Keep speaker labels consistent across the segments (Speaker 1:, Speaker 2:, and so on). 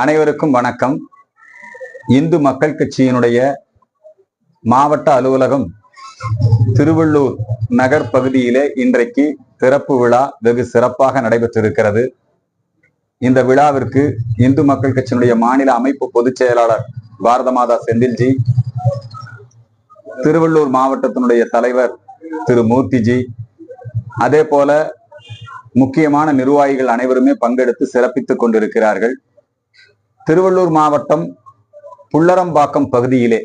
Speaker 1: அனைவருக்கும் வணக்கம். இந்து மக்கள் கட்சியினுடைய மாவட்ட அலுவலகம் திருவள்ளூர் நகர் பகுதியிலே இன்றைக்கு திறப்பு விழா வெகு சிறப்பாக நடைபெற்றிருக்கிறது. இந்த விழாவிற்கு இந்து மக்கள் கட்சியினுடைய மாநில அமைப்பு பொதுச் செயலாளர் பாரத மாதா செந்தில்ஜி திருவள்ளூர் மாவட்டத்தினுடைய தலைவர் திரு மூர்த்திஜி அதே போல முக்கியமான நிர்வாகிகள் அனைவருமே பங்கெடுத்து சிறப்பித்துக் கொண்டிருக்கிறார்கள். திருவள்ளூர் மாவட்டம் புள்ளரம்பாக்கம் பகுதியிலே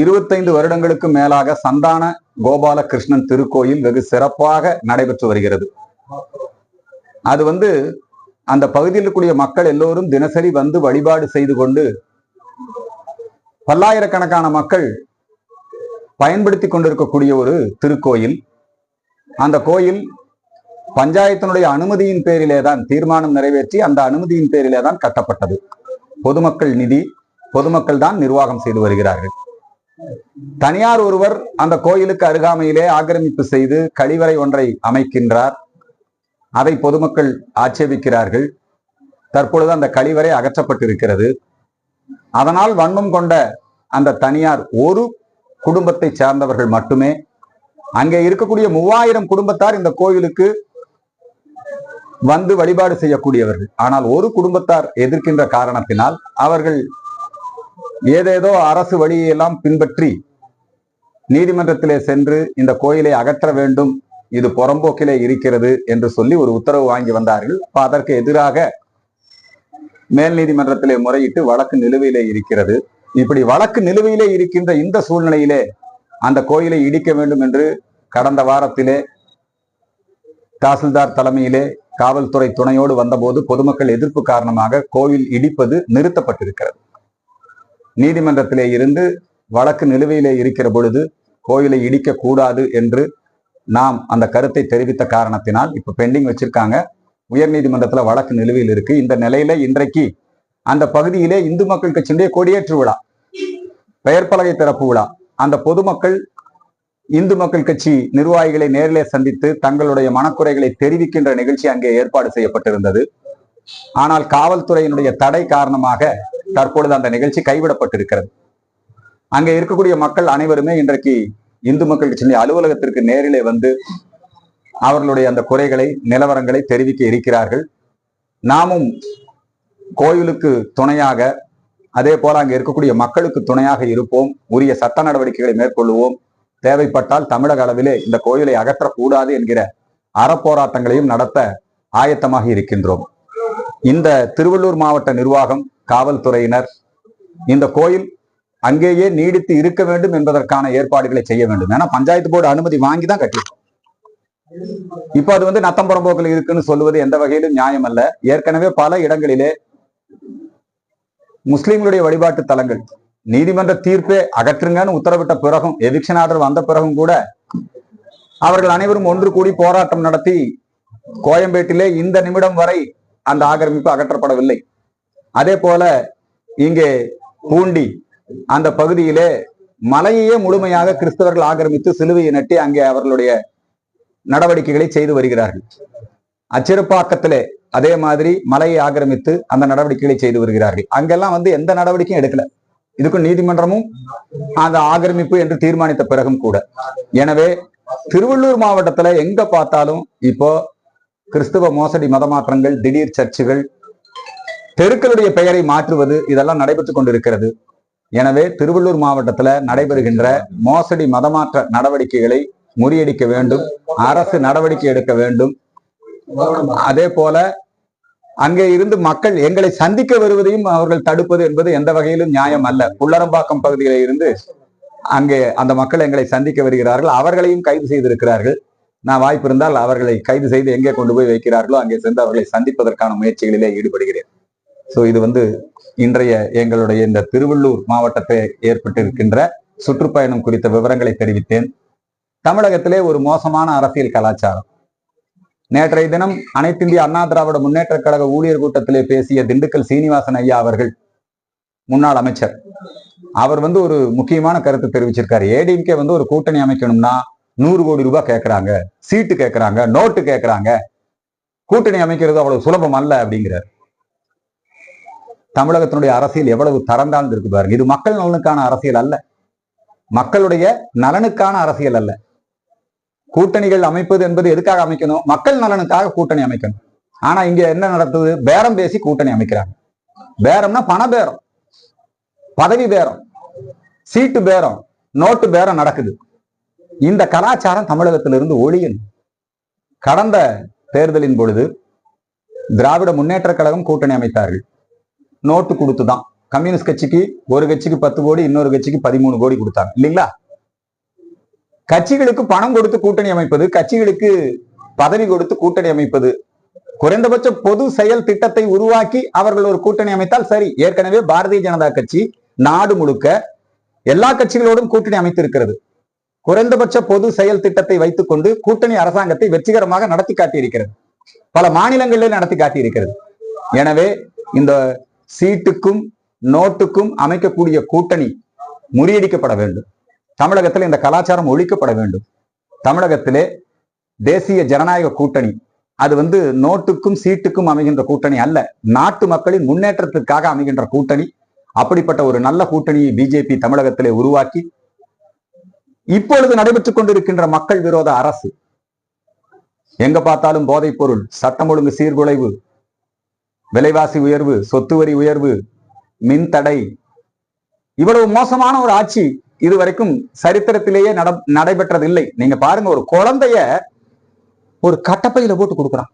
Speaker 1: இருபத்தைந்து வருடங்களுக்கு மேலாக சந்தான கோபாலகிருஷ்ணன் திருக்கோயில் வெகு சிறப்பாக நடைபெற்று வருகிறது. அது வந்து அந்த பகுதியில் இருக்கக்கூடிய மக்கள் எல்லோரும் தினசரி வந்து வழிபாடு செய்து கொண்டு பல்லாயிரக்கணக்கான மக்கள் பயன்படுத்தி கொண்டிருக்கக்கூடிய ஒரு திருக்கோயில். அந்த கோயில் பஞ்சாயத்தினுடைய அனுமதியின் பேரிலே தான் தீர்மானம் நிறைவேற்றி அந்த அனுமதியின் பேரிலே தான் கட்டப்பட்டது. பொதுமக்கள் நிதி பொதுமக்கள் தான் நிர்வாகம் செய்து வருகிறார்கள். தனியார் ஒருவர் அந்த கோயிலுக்கு அருகாமையிலே ஆக்கிரமிப்பு செய்து கழிவறை ஒன்றை அமைக்கின்றார். அதை பொதுமக்கள் ஆட்சேபிக்கிறார்கள். தற்பொழுது அந்த கழிவறை அகற்றப்பட்டிருக்கிறது. அதனால் வன்மம் கொண்ட அந்த தனியார் ஒரு குடும்பத்தை சார்ந்தவர்கள் மட்டுமே. அங்கே இருக்கக்கூடிய மூவாயிரம் குடும்பத்தார் இந்த கோயிலுக்கு வந்து வழிபாடு செய்யக்கூடியவர்கள். ஆனால் ஒரு குடும்பத்தார் எதிர்க்கின்ற காரணத்தினால் அவர்கள் ஏதேதோ அரசு வழியெல்லாம் பின்பற்றி நீதிமன்றத்திலே சென்று இந்த கோயிலை அகற்ற வேண்டும் இது புறம்போக்கிலே இருக்கிறது என்று சொல்லி ஒரு உத்தரவு வாங்கி வந்தார்கள். அப்ப அதற்கு எதிராக மேல் நீதிமன்றத்திலே முறையிட்டு வழக்கு நிலுவையிலே இருக்கிறது. இப்படி வழக்கு நிலுவையிலே இருக்கின்ற இந்த சூழ்நிலையிலே அந்த கோயிலை இடிக்க வேண்டும் என்று கடந்த வாரத்திலே தாசில்தார் தலைமையிலே காவல்துறை துணையோடு வந்தபோது பொதுமக்கள் எதிர்ப்பு காரணமாக கோவில் இடிப்பது நிறுத்தப்பட்டிருக்கிறது. நீதிமன்றத்திலே இருந்து வழக்கு நிலுவையிலே இருக்கிற பொழுது கோயிலை இடிக்க கூடாது என்று நாம் அந்த கருத்தை தெரிவித்த காரணத்தினால் இப்ப பெண்டிங் வச்சிருக்காங்க. உயர் நீதிமன்றத்துல வழக்கு நிலுவையில் இருக்கு. இந்த நிலையில இன்றைக்கு அந்த பகுதியிலே இந்து மக்கள் கட்சியுடைய கொடியேற்று விழா பெயர் பலகை திறப்பு விழா அந்த பொதுமக்கள் இந்து மக்கள் கட்சி நிர்வாகிகளை நேரிலே சந்தித்து தங்களுடைய மனக்குறைகளை தெரிவிக்கின்ற நிகழ்ச்சி அங்கே ஏற்பாடு செய்யப்பட்டிருந்தது. ஆனால் காவல்துறையினுடைய தடை காரணமாக தற்பொழுது அந்த நிகழ்ச்சி கைவிடப்பட்டிருக்கிறது. அங்கே இருக்கக்கூடிய மக்கள் அனைவருமே இன்றைக்கு இந்து மக்கள் கட்சியினுடைய அலுவலகத்திற்கு நேரிலே வந்து அவர்களுடைய அந்த குறைகளை நிலவரங்களை தெரிவிக்க இருக்கிறார்கள். நாமும் கோயிலுக்கு துணையாக அதே போல அங்கே இருக்கக்கூடிய மக்களுக்கு துணையாக இருப்போம். உரிய சட்ட நடவடிக்கைகளை மேற்கொள்வோம் தேவைப்பட்டால் தமிழக அளவிலே இந்த கோயிலை அகற்றக்கூடாது என்கிற அறப்போராட்டங்களையும் நடத்த ஆயத்தமாக இருக்கின்றோம். இந்த திருவள்ளூர் மாவட்ட நிர்வாகம் காவல்துறையினர் இந்த கோயில் அங்கேயே நீடித்து இருக்க வேண்டும் என்பதற்கான ஏற்பாடுகளை செய்ய வேண்டும். ஏன்னா பஞ்சாயத்து போர்டு அனுமதி வாங்கி தான் கட்டியிருக்கோம். இப்போ அது வந்து நத்தம்பரம்போக்கில் இருக்குன்னு சொல்லுவது எந்த வகையிலும் நியாயம் அல்ல. ஏற்கனவே பல இடங்களிலே முஸ்லிம்களுடைய வழிபாட்டு தலங்கள் நீதிமன்ற தீர்ப்பே அகற்றுங்கன்னு உத்தரவிட்ட பிறகும் எவிக்ஷன் ஆர்டர் வந்த பிறகும் கூட அவர்கள் அனைவரும் ஒன்று கூடி போராட்டம் நடத்தி கோயம்பேட்டிலே இந்த நிமிடம் வரை அந்த ஆக்கிரமிப்பு அகற்றப்படவில்லை. அதே போல இங்கே பூண்டி அந்த பகுதியிலே மலையையே முழுமையாக கிறிஸ்தவர்கள் ஆக்கிரமித்து சிலுவையை நட்டி அங்கே அவர்களுடைய நடவடிக்கைகளை செய்து வருகிறார்கள். அச்சிறுப்பாக்கத்திலே அதே மாதிரி மலையை ஆக்கிரமித்து அந்த நடவடிக்கைகளை செய்து வருகிறார்கள். அங்கெல்லாம் வந்து எந்த நடவடிக்கையும் எடுக்கல. இதுக்கும் நீதிமன்றமும் அந்த ஆக்கிரமிப்பு என்று தீர்மானித்த பிறகும் கூட. எனவே திருவள்ளூர் மாவட்டத்துல எங்க பார்த்தாலும் இப்போ கிறிஸ்துவ மோசடி மதமாற்றங்கள் திடீர் சர்ச்சுகள் தெருக்களுடைய பெயரை மாற்றுவது இதெல்லாம் நடைபெற்று கொண்டிருக்கிறது. எனவே திருவள்ளூர் மாவட்டத்துல நடைபெறுகின்ற மோசடி மதமாற்ற நடவடிக்கைகளை முறியடிக்க வேண்டும் அரசு நடவடிக்கை எடுக்க வேண்டும். அதே போல அங்கே இருந்து மக்கள் எங்களை சந்திக்க வருவதையும் அவர்கள் தடுப்பது என்பது எந்த வகையிலும் நியாயம் அல்ல. புள்ளரம்பாக்கம் பகுதியில இருந்து அங்கே அந்த மக்கள் எங்களை சந்திக்க வருகிறார்கள். அவர்களையும் கைது செய்திருக்கிறார்கள். நான் வாய்ப்பு இருந்தால் அவர்களை கைது செய்து எங்கே கொண்டு போய் வைக்கிறார்களோ அங்கே சென்று அவர்களை சந்திப்பதற்கான முயற்சிகளிலே ஈடுபடுகிறேன். சோ இது வந்து இன்றைய எங்களுடைய இந்த திருவள்ளூர் மாவட்டத்தை ஏற்பட்டிருக்கின்ற சுற்றுப்பயணம் குறித்த விவரங்களை தெரிவித்தேன். தமிழகத்திலே ஒரு மோசமான அரசியல் கலாச்சாரம். நேற்றைய தினம் அனைத்து இந்திய அண்ணா திராவிட முன்னேற்ற கழக ஊழியர் கூட்டத்திலே பேசிய திண்டுக்கல் சீனிவாசன் ஐயா அவர்கள் முன்னாள் அமைச்சர். அவர் வந்து ஒரு முக்கியமான கருத்து தெரிவிச்சிருக்காரு. ஏடிஎம்கே வந்து ஒரு கூட்டணி அமைக்கணும்னா நூறு கோடி ரூபாய் கேட்கறாங்க சீட்டு கேட்கறாங்க நோட்டு கேட்கறாங்க கூட்டணி அமைக்கிறது அவ்வளவு சுலபம் அல்ல அப்படிங்கிறார். தமிழகத்தினுடைய அரசியல் எவ்வளவு தரந்தாழ்ந்து இருக்கு பாருங்க. இது மக்கள் நலனுக்கான அரசியல் அல்ல. மக்களுடைய நலனுக்கான அரசியல் அல்ல. கூட்டணிகள் அமைப்பது என்பது எதுக்காக அமைக்கணும்? மக்கள் நலனுக்காக கூட்டணி அமைக்கணும். ஆனா இங்க என்ன நடக்குது பேரம் பேசி கூட்டணி அமைக்கிறாங்க. பேரம்னா பண பேரம். பதவி பேரம். சீட்டு பேரம். நோட்டு பேரம் நடக்குது. இந்த கலாச்சாரம் தமிழகத்திலிருந்து ஒழியணும் கடந்த தேர்தலின் பொழுது திராவிட முன்னேற்ற கழகம் கூட்டணி அமைத்தார்கள். நோட்டு கொடுத்துதான். கம்யூனிஸ்ட் கட்சிக்கு ஒரு கட்சிக்கு பத்து கோடி இன்னொரு கட்சிக்கு பதிமூணு கோடி கொடுத்தாங்க. இல்லைங்களா? கட்சிகளுக்கு பணம் கொடுத்து கூட்டணி அமைப்பது கட்சிகளுக்கு பதவி கொடுத்து கூட்டணி அமைப்பது குறைந்தபட்ச பொது செயல் திட்டத்தை உருவாக்கி அவர்கள் ஒரு கூட்டணி அமைத்தால் சரி. ஏற்கனவே பாரதிய ஜனதா கட்சி நாடு முழுக்க எல்லா கட்சிகளோடும் கூட்டணி அமைத்திருக்கிறது. குறைந்தபட்ச பொது செயல் திட்டத்தை வைத்துக் கொண்டு கூட்டணி அரசாங்கத்தை வெற்றிகரமாக நடத்தி காட்டியிருக்கிறது. பல மாநிலங்களிலே நடத்தி காட்டியிருக்கிறது. எனவே இந்த சீட்டுக்கும் நோட்டுக்கும் அமைக்கக்கூடிய கூட்டணி முறியடிக்கப்பட வேண்டும். தமிழகத்தில் இந்த கலாச்சாரம் ஒழிக்கப்பட வேண்டும். தமிழகத்திலே தேசிய ஜனநாயக கூட்டணி அது வந்து நோட்டுக்கும் சீட்டுக்கும் அமைகின்ற கூட்டணி அல்ல. நாட்டு மக்களின் முன்னேற்றத்திற்காக அமைகின்ற கூட்டணி. அப்படிப்பட்ட ஒரு நல்ல கூட்டணியை பிஜேபி தமிழகத்திலே உருவாக்கி இப்பொழுது நடைபெற்றுக் கொண்டிருக்கின்ற மக்கள் விரோத அரசு. எங்க பார்த்தாலும் போதைப் பொருள் சட்டம் ஒழுங்கு சீர்குலைவு விலைவாசி உயர்வு சொத்து வரி உயர்வு மின் தடை இவ்வளவு மோசமான ஒரு ஆட்சி இதுவரைக்கும் சரித்திரத்திலேயே நட நடைபெற்றதில்லை. நீங்க பாருங்க ஒரு குழந்தைய ஒரு கட்டப்பையில போட்டு கொடுக்குறான்.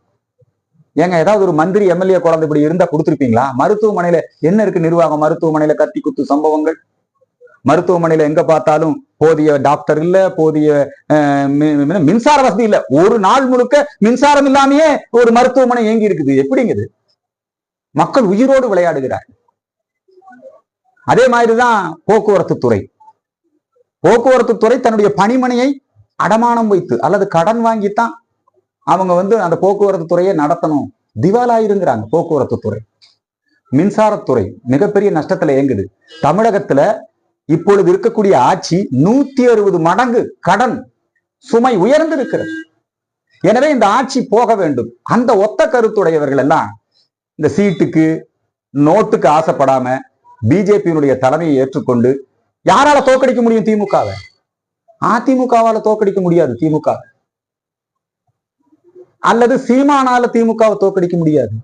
Speaker 1: ஏங்க ஏதாவது ஒரு மந்திரி எம்எல்ஏ குழந்தை இப்படி இருந்தா கொடுத்துருப்பீங்களா? மருத்துவமனையில என்ன இருக்கு நிர்வாகம்? மருத்துவமனையில கத்தி குத்து சம்பவங்கள்? மருத்துவமனையில எங்க பார்த்தாலும் போதிய டாக்டர் இல்ல போதிய அஹ், மின்சார வசதி இல்ல. ஒரு நாள் முழுக்க மின்சாரம் இல்லாமயே ஒரு மருத்துவமனை இயங்கி இருக்குது. எப்படிங்குது மக்கள் உயிரோடு விளையாடுகிறார் அதே மாதிரிதான் போக்குவரத்து துறை. போக்குவரத்து துறை தன்னுடைய பணிமனையை அடமானம் வைத்து அல்லது கடன் வாங்கித்தான் அவங்க வந்து அந்த போக்குவரத்து துறையை நடத்தணும். திவாலாயிருங்கிறாங்க போக்குவரத்து துறை. மின்சாரத்துறை மிகப்பெரிய நஷ்டத்துல இயங்குது. தமிழகத்துல இப்பொழுது இருக்கக்கூடிய ஆட்சி நூத்தி அறுபது மடங்கு கடன் சுமை உயர்ந்திருக்கிறது. எனவே இந்த ஆட்சி போக வேண்டும். அந்த ஒத்த கருத்துடையவர்கள் எல்லாம் இந்த சீட்டுக்கு நோட்டுக்கு ஆசைப்படாம பிஜேபியினுடைய தலைமையை ஏற்றுக்கொண்டு யாரால தோக்கடிக்க முடியும் திமுகவை? அதிமுகவால தோக்கடிக்க முடியாது திமுக அல்லது சீமானால திமுகவை தோக்கடிக்க முடியாது.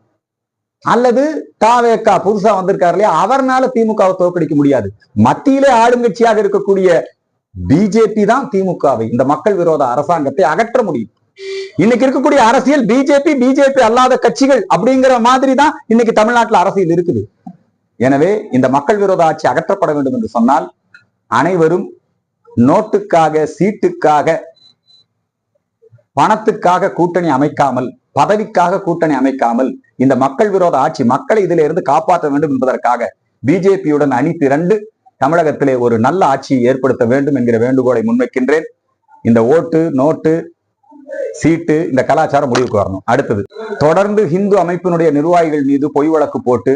Speaker 1: அல்லது தாவேக்கா புதுசா வந்திருக்காரு இல்லையா அவர்னால திமுகவை தோக்கடிக்க முடியாது. மத்தியிலே ஆளுங்கட்சியாக இருக்கக்கூடிய பிஜேபி தான் திமுகவை. இந்த மக்கள் விரோத அரசாங்கத்தை அகற்ற முடியும். இன்னைக்கு இருக்கக்கூடிய அரசியல் பிஜேபி பிஜேபி அல்லாத கட்சிகள் அப்படிங்கிற மாதிரி தான் இன்னைக்கு தமிழ்நாட்டுல அரசியல் இருக்குது. எனவே இந்த மக்கள் விரோத ஆட்சி அகற்றப்பட வேண்டும் என்று சொன்னால் அனைவரும் நோட்டுக்காக சீட்டுக்காக பணத்துக்காக கூட்டணி அமைக்காமல் பதவிக்காக கூட்டணி அமைக்காமல் இந்த மக்கள் விரோத ஆட்சி மக்களை இதிலே இருந்து காப்பாற்ற வேண்டும் என்பதற்காக பிஜேபியுடன் அணி திரண்டு தமிழகத்திலே ஒரு நல்ல ஆட்சியை ஏற்படுத்த வேண்டும் என்கிற வேண்டுகோளை முன்வைக்கின்றேன். இந்த ஓட்டு நோட்டு சீட்டு இந்த கலாச்சாரம் முடிவுக்கு வரணும். அடுத்தது தொடர்ந்து இந்து அமைப்பினுடைய நிர்வாகிகள் மீது பொய் வழக்கு போட்டு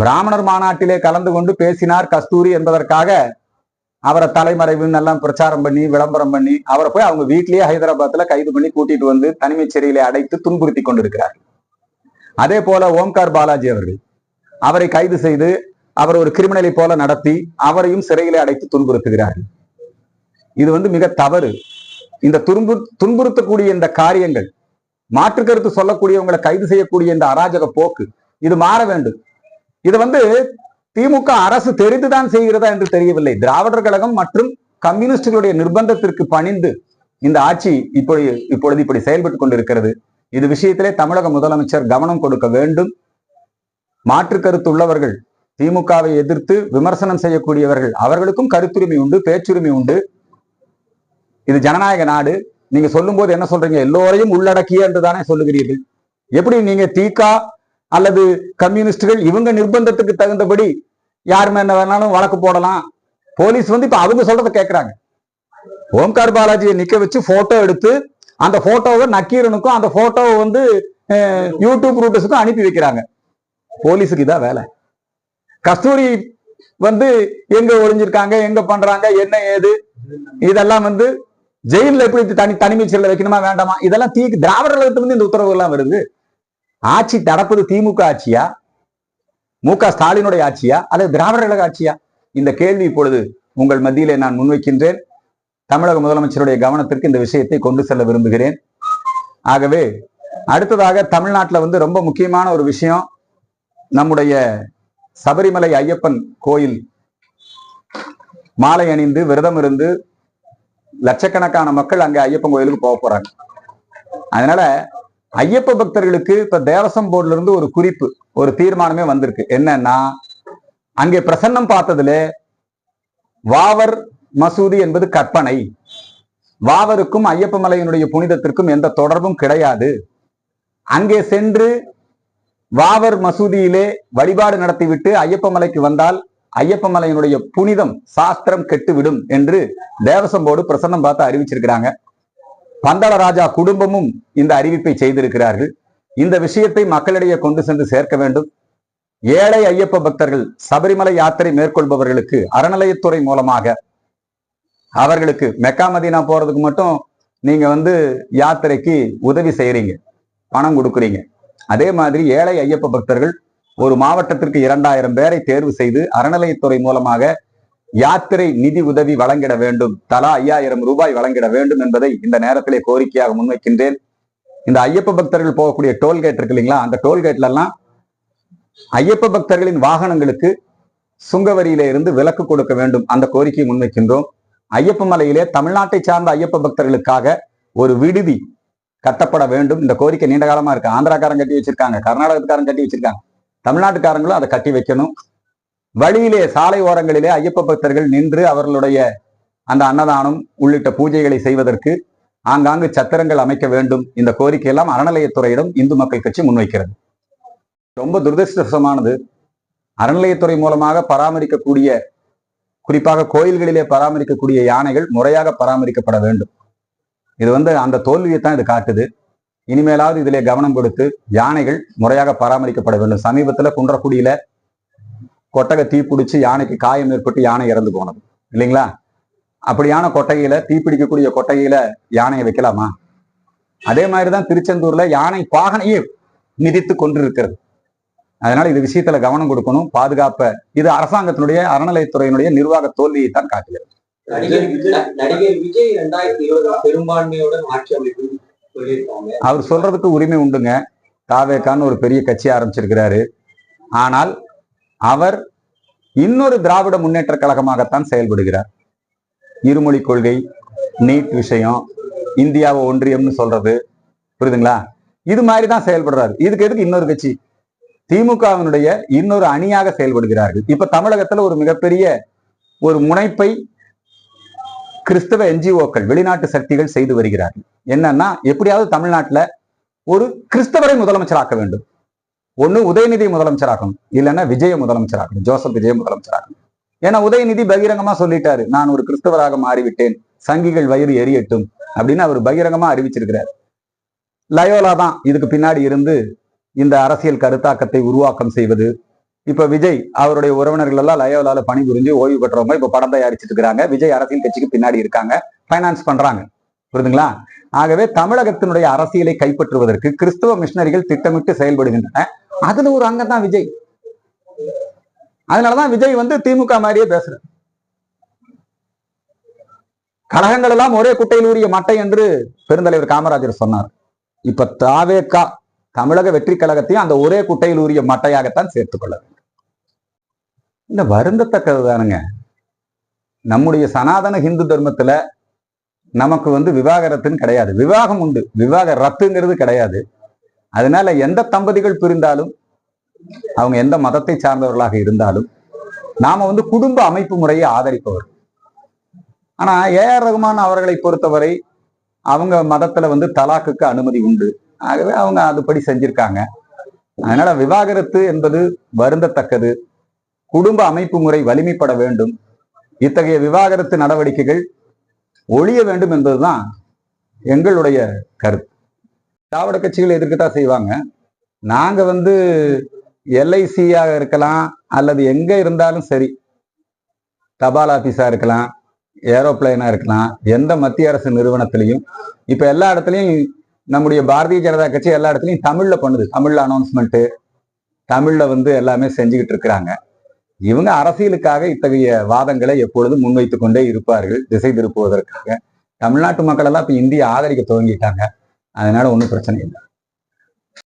Speaker 1: பிராமணர் மாநாட்டிலே கலந்து கொண்டு பேசினார் கஸ்தூரி என்பதற்காக அவரை தலைமறைவுன்னு எல்லாம் பிரச்சாரம் பண்ணி விளம்பரம் பண்ணி அவரை போய் அவங்க வீட்லயே ஹைதராபாத்ல கைது பண்ணி கூட்டிட்டு வந்து தனிமை சிறையிலே அடைத்து துன்புறுத்தி கொண்டிருக்கிறார் அதே போல ஓம்கார் பாலாஜி அவர்கள் அவரை கைது செய்து அவர் ஒரு கிரிமினலை போல நடத்தி அவரையும் சிறையிலே அடைத்து துன்புறுத்துகிறார்கள். இது வந்து மிக தவறு. இந்த துன்பு துன்புறுத்தக்கூடிய இந்த காரியங்கள் மாற்று கருத்து சொல்லக்கூடியவங்களை கைது செய்யக்கூடிய இந்த அராஜக போக்கு இது மாற வேண்டும். இது வந்து திமுக அரசு தெரிந்துதான் செய்கிறதா என்று தெரியவில்லை. திராவிடர் கழகம் மற்றும் கம்யூனிஸ்டுகளுடைய நிர்பந்தத்திற்கு பணிந்து இந்த ஆட்சி இப்பொழுது இப்பொழுது இப்படி செயல்பட்டு கொண்டிருக்கிறது. இது விஷயத்திலே தமிழக முதலமைச்சர் கவனம் கொடுக்க வேண்டும். மாற்று கருத்து உள்ளவர்கள் திமுகவை எதிர்த்து விமர்சனம் செய்யக்கூடியவர்கள் அவர்களுக்கும் கருத்துரிமை உண்டு பேச்சுரிமை உண்டு. இது ஜனநாயக நாடு. நீங்க சொல்லும் போது என்ன சொல்றீங்க? எல்லோரையும் உள்ளடக்கிய என்று தானே சொல்லுகிறீர்கள். எப்படி நீங்க தீகா அல்லது கம்யூனிஸ்டுகள் இவங்க நிர்பந்தத்துக்கு தகுந்தபடி யார் மேல வேணாலும் வழக்கு போடலாம். போலீஸ் வந்து இப்ப அவங்க சொல்றத கேட்கிறாங்க ஓம்கார் பாலாஜியை நிக்க வச்சு போட்டோ எடுத்து அந்த போட்டோவை நக்கீரனுக்கும் அந்த போட்டோவை வந்து யூடியூப் ரூட்டஸுக்கும் அனுப்பி வைக்கிறாங்க. போலீஸுக்கு இதான் வேலை. கஸ்தூரி வந்து எங்க ஒளிஞ்சிருக்காங்க எங்க பண்றாங்க என்ன ஏது? இதெல்லாம் வந்து ஜெயில எப்படி தனி தனிமை சிறையில் வைக்கணுமா வேண்டாமா? இதெல்லாம் தீ திராவிடர்களுக்கு வந்து இந்த உத்தரவு எல்லாம் வருது. ஆட்சி நடப்பது திமுக ஆட்சியா? மு க ஸ்டாலினுடைய ஆட்சியா? அல்லது திராவிட கழக ஆட்சியா? இந்த கேள்வி இப்பொழுது உங்கள் மத்தியிலே நான் முன்வைக்கின்றேன். தமிழக முதலமைச்சருடைய கவனத்திற்கு இந்த விஷயத்தை கொண்டு செல்ல விரும்புகிறேன். ஆகவே அடுத்ததாக தமிழ்நாட்டில் வந்து ரொம்ப முக்கியமான ஒரு விஷயம். நம்முடைய சபரிமலை ஐயப்பன் கோயில். மாலை அணிந்து விரதம் இருந்து லட்சக்கணக்கான மக்கள் அங்கே ஐயப்பன் கோயிலுக்கு போக போறாங்க. அதனால ஐயப்ப பக்தர்களுக்கு இப்ப தேவசம் போர்டுல இருந்து ஒரு குறிப்பு ஒரு தீர்மானமே வந்திருக்கு. என்னன்னா அங்கே பிரசன்னம் பார்த்ததுல வாவர் மசூதி என்பது கற்பனை. வாவருக்கும் ஐயப்ப மலையினுடைய புனிதத்திற்கும் எந்த தொடர்பும் கிடையாது. அங்கே சென்று வாவர் மசூதியிலே வழிபாடு நடத்திவிட்டு ஐயப்ப மலைக்கு வந்தால் ஐயப்ப மலையினுடைய புனிதம் சாஸ்திரம் கெட்டுவிடும் என்று தேவசம் போர்டு பிரசன்னம் பார்த்து அறிவிச்சிருக்கிறாங்க. பந்தள ராஜா குடும்பமும் இந்த அறிவிப்பை செய்திருக்கிறார்கள். இந்த விஷயத்தை மக்களிடையே கொண்டு சென்று சேர்க்க வேண்டும். ஏழை ஐயப்ப பக்தர்கள் சபரிமலை யாத்திரை மேற்கொள்பவர்களுக்கு அறநிலையத்துறை மூலமாக அவர்களுக்கு மெக்கா மதீனா போறதுக்கு மட்டும் நீங்க வந்து யாத்திரைக்கு உதவி செய்யறீங்க பணம் கொடுக்குறீங்க. அதே மாதிரி ஏழை ஐயப்ப பக்தர்கள் ஒரு மாவட்டத்திற்கு இரண்டாயிரம் பேரை தேர்வு செய்து அறநிலையத்துறை மூலமாக யாத்திரை நிதி உதவி வழங்கிட வேண்டும். தலா ஐயாயிரம் ரூபாய் வழங்கிட வேண்டும் என்பதை இந்த நேரத்திலே கோரிக்கையாக முன்வைக்கின்றேன். இந்த ஐயப்ப பக்தர்கள் போகக்கூடிய டோல்கேட் இருக்கு இல்லைங்களா? அந்த டோல்கேட்ல எல்லாம் ஐயப்ப பக்தர்களின் வாகனங்களுக்கு சுங்கவரியில இருந்து விலக்கு கொடுக்க வேண்டும். அந்த கோரிக்கையை முன்வைக்கின்றோம். ஐயப்ப மலையிலே தமிழ்நாட்டை சார்ந்த ஐயப்ப பக்தர்களுக்காக ஒரு விடுதி கட்டப்பட வேண்டும். இந்த கோரிக்கை நீண்ட காலமா இருக்கு. ஆந்திராக்காரன் கட்டி வச்சிருக்காங்க. கர்நாடகத்துக்காரன் கட்டி வச்சிருக்காங்க. தமிழ்நாட்டுக்காரங்களும் அதை கட்டி வைக்கணும். வழியிலே சாலை ஓரங்களிலே ஐயப்ப பக்தர்கள் நின்று அவர்களுடைய அந்த அன்னதானம் உள்ளிட்ட பூஜைகளை செய்வதற்கு ஆங்காங்கு சத்திரங்கள் அமைக்க வேண்டும். இந்த கோரிக்கை எல்லாம் அறநிலையத்துறையிடம் இந்து மக்கள் கட்சி முன்வைக்கிறது. ரொம்ப துரதிருஷ்டமானது அறநிலையத்துறை மூலமாக பராமரிக்கக்கூடிய குறிப்பாக கோயில்களிலே பராமரிக்கக்கூடிய யானைகள் முறையாக பராமரிக்கப்பட வேண்டும். இது வந்து அந்த தோல்வியை தான் இது காட்டுது. இனிமேலாவது இதிலே கவனம் கொடுத்து யானைகள் முறையாக பராமரிக்கப்பட வேண்டும். சமீபத்தில் குன்றக்குடியில கொட்டகை தீப்பிடிச்சு யானைக்கு காயம் ஏற்பட்டு யானை இறந்து போனது. இல்லைங்களா? அப்படியான கொட்டகையில தீப்பிடிக்கக்கூடிய கொட்டகையில யானையை வைக்கலாமா? அதே மாதிரிதான் திருச்செந்தூர்ல யானை பாகனையே மிதித்து கொண்டிருக்கிறது. அதனால இது விஷயத்துல கவனம் கொடுக்கணும் பாதுகாப்ப. இது அரசாங்கத்தினுடைய அறநிலையத்துறையினுடைய நிர்வாக தோல்வியை தான் காட்டுகிறது.
Speaker 2: நடிகர் விஜய் ரெண்டாயிரத்தி இருபது பெரும்பான்மையுடன் ஆட்சி அமைப்பு
Speaker 1: அவர் சொல்றதுக்கு உரிமை உண்டுங்க. தாவேக்கான்னு ஒரு பெரிய கட்சி ஆரம்பிச்சிருக்கிறாரு. ஆனால் அவர் இன்னொரு திராவிட முன்னேற்ற கழகமாகத்தான் செயல்படுகிறார். இருமொழி கொள்கை நீட் விஷயம் இந்தியாவை ஒன்றியம்னு சொல்றது. புரியுதுங்களா? இது மாதிரி தான் செயல்படுறாரு. இதுக்கு எதுக்கு இன்னொரு கட்சி? திமுகவினுடைய இன்னொரு அணியாக செயல்படுகிறார்கள். இப்ப தமிழகத்துல ஒரு மிகப்பெரிய ஒரு முனைப்பை கிறிஸ்தவ என்ஜிஓக்கள் வெளிநாட்டு சக்திகள் செய்து வருகிறார்கள். என்னன்னா எப்படியாவது தமிழ்நாட்டுல ஒரு கிறிஸ்தவரை முதலமைச்சராக்க வேண்டும். ஒண்ணு உதயநிதி முதலமைச்சராக்கணும் இல்லைன்னா விஜய முதலமைச்சராக்கணும் ஜோசப் விஜய முதலமைச்சராக்கணும். ஏன்னா உதயநிதி பகிரங்கமா சொல்லிட்டாரு நான் ஒரு கிறிஸ்தவராக மாறிவிட்டேன் சங்கிகள் வயிறு எரியட்டும் அப்படின்னு அவர் பகிரங்கமா அறிவிச்சிருக்கிறார். லயோலா தான் இதுக்கு பின்னாடி இருந்து இந்த அரசியல் கருத்தாக்கத்தை உருவாக்கம் செய்வது. இப்ப விஜய் அவருடைய உறவினர்கள் எல்லாம் லயோலால பணிபுரிஞ்சு ஓய்வு பெற்றவங்க இப்ப படம் தயாரிச்சிட்டு இருக்கிறாங்க. விஜய் அரசியல் கட்சிக்கு பின்னாடி இருக்காங்க ஃபைனான்ஸ் பண்றாங்க. புரியுதுங்களா ஆகவே தமிழகத்தினுடைய அரசியலை கைப்பற்றுவதற்கு கிறிஸ்தவ மிஷினரிகள் திட்டமிட்டு செயல்படுகின்றன. அதுல ஒரு அங்கம் தான் விஜய். அதனாலதான் விஜய் வந்து திமுக மாதிரியே பேசுற கழகங்கள் எல்லாம் ஒரே குட்டையில் ஊறிய மட்டை என்று பெருந்தலைவர் காமராஜர் சொன்னார். இப்ப தாவேக்கா தமிழக வெற்றி கழகத்தையும் அந்த ஒரே குட்டையில் உரிய மட்டையாகத்தான் சேர்த்துக் கொள்ள வேண்டும். இந்த வருந்தத்தக்கது தானுங்க. நம்முடைய சனாதன ஹிந்து தர்மத்துல நமக்கு வந்து விவாகரத்துன்னு கிடையாது. விவாகம் உண்டு. விவாக ரத்துங்கிறது கிடையாது. அதனால எந்த தம்பதிகள் பிரிந்தாலும் அவங்க எந்த மதத்தை சார்ந்தவர்களாக இருந்தாலும் நாம வந்து குடும்ப அமைப்பு முறையை ஆதரிப்பவர். ஆனா ஏஆர் ரகுமான் அவர்களை பொறுத்தவரை அவங்க மதத்துல வந்து தலாக்குக்கு அனுமதி உண்டு. ஆகவே அவங்க அதுபடி செஞ்சிருக்காங்க. அதனால விவாகரத்து என்பது வருந்தத்தக்கது. குடும்ப அமைப்பு முறை வலிமைப்பட வேண்டும். இத்தகைய விவாகரத்து நடவடிக்கைகள் ஒழிய வேண்டும் என்பதுதான் எங்களுடைய கருத்து. திராவிட கட்சிகள் எதிர்க்கத்தான் செய்வாங்க. நாங்க வந்து எல்ஐசியாக இருக்கலாம் அல்லது எங்க இருந்தாலும் சரி தபால் ஆபீஸா இருக்கலாம் ஏரோப்ளேனா இருக்கலாம் எந்த மத்திய அரசு நிறுவனத்திலையும். இப்ப எல்லா இடத்துலையும் நம்முடைய பாரதிய ஜனதா கட்சி எல்லா இடத்துலையும் தமிழ்ல பண்ணுது. தமிழ்ல அனௌன்ஸ்மெண்ட்டு தமிழ்ல வந்து எல்லாமே செஞ்சுக்கிட்டு இருக்கிறாங்க. இவங்க அரசியலுக்காக இத்தகைய வாதங்களை எப்பொழுதும் முன்வைத்து கொண்டே இருப்பார்கள் திசை திருப்புவதற்காக. தமிழ்நாட்டு மக்கள் எல்லாம் இப்ப இந்திய ஆதரிக்க துவங்கிட்டாங்க. அதனால ஒன்றும் பிரச்சனை இல்லை.